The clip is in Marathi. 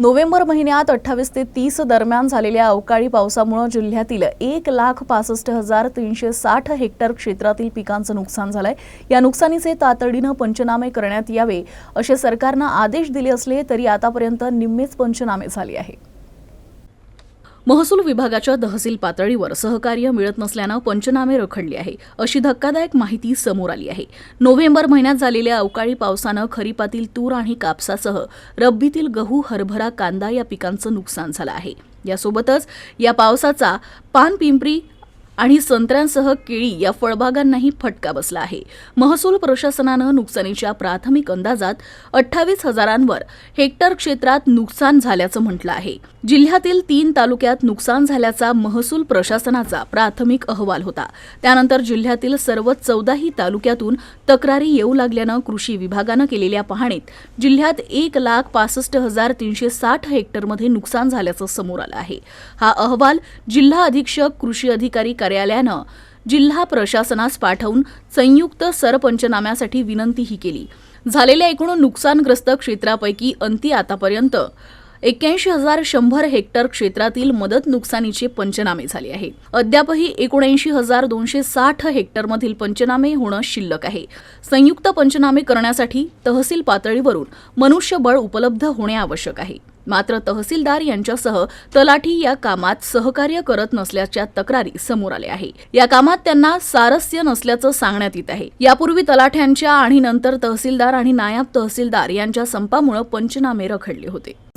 नोव्हेंबर महिन्यात अठ्ठावीस ते तीस दरम्यान झालेल्या अवकाळी पावसामुळे जिल्ह्यातील एक लाख पासष्ट हजार तीनशे साठ हेक्टर क्षेत्रातील पिकांचं नुकसान झालंय. या नुकसानीचे तातडीनं पंचनामे करण्यात यावे असे सरकारनं आदेश दिले असले तरी आतापर्यंत निम्मेच पंचनामे झाले आहे महसूल विभागाच्या तहसील पातळीवर सहकार्य मिळत नसल्यानं पंचनामे रखडले आहे. अशी धक्कादायक माहिती समोर आली आहे. नोव्हेंबर महिन्यात झालेल्या अवकाळी पावसानं खरीपातील तूर आणि कापसासह रब्बीतील गहू हरभरा कांदा या पिकांचं नुकसान झालं आहे. यासोबतच या पावसाचा पानपिंपरी आणि संत्र्यांसह केळी या फळबागांनाही फटका बसला आहे. महसूल प्रशासनानं नुकसानीच्या प्राथमिक अंदाजात अठ्ठावीस हजारांवर हेक्टर क्षेत्रात नुकसान झाल्याचं म्हटलं आहे. जिल्ह्यातील तीन तालुक्यात नुकसान झाल्याचा महसूल प्रशासनाचा प्राथमिक अहवाल होता. त्यानंतर जिल्ह्यातील सर्व चौदाही तालुक्यातून तक्रारी येऊ लागल्यानं कृषी विभागानं केलेल्या पाहणीत जिल्ह्यात एक लाख पासष्ट हजार तीनशे साठ हेक्टरमध्ये नुकसान झाल्याचं समोर आलं आहे. हा अहवाल जिल्हा अधीक्षक कृषी अधिकारी कार्यालयानं जिल्हा प्रशासनास पाठवून संयुक्त सरपंचनाम्यासाठी विनंतीही केली. झालेल्या एकूण नुकसानग्रस्त क्षेत्रापैकी अंती आतापर्यंत एक्क्याऐंशी हजार शंभर हेक्टर क्षेत्रातील मदत नुकसानीचे पंचनामे झाले आहे अद्यापही एकोणऐंशी हजार दोनशे साठ हेक्टरमधील पंचनामे होणं शिल्लक आहे. संयुक्त पंचनामे करण्यासाठी तहसील पातळीवरून मनुष्यबळ उपलब्ध होणे आवश्यक आहे. मात्र तहसीलदार यांच्यासह तलाठी या कामात सहकार्य करत नसल्याच्या तक्रारी समोर आल्या आहे या कामात त्यांना सारस्य नसल्याचं सांगण्यात येत आहे. यापूर्वी तलाठ्यांच्या आणि नंतर तहसीलदार आणि नायब तहसीलदार यांच्या संपामुळे पंचनामे रखडले होते.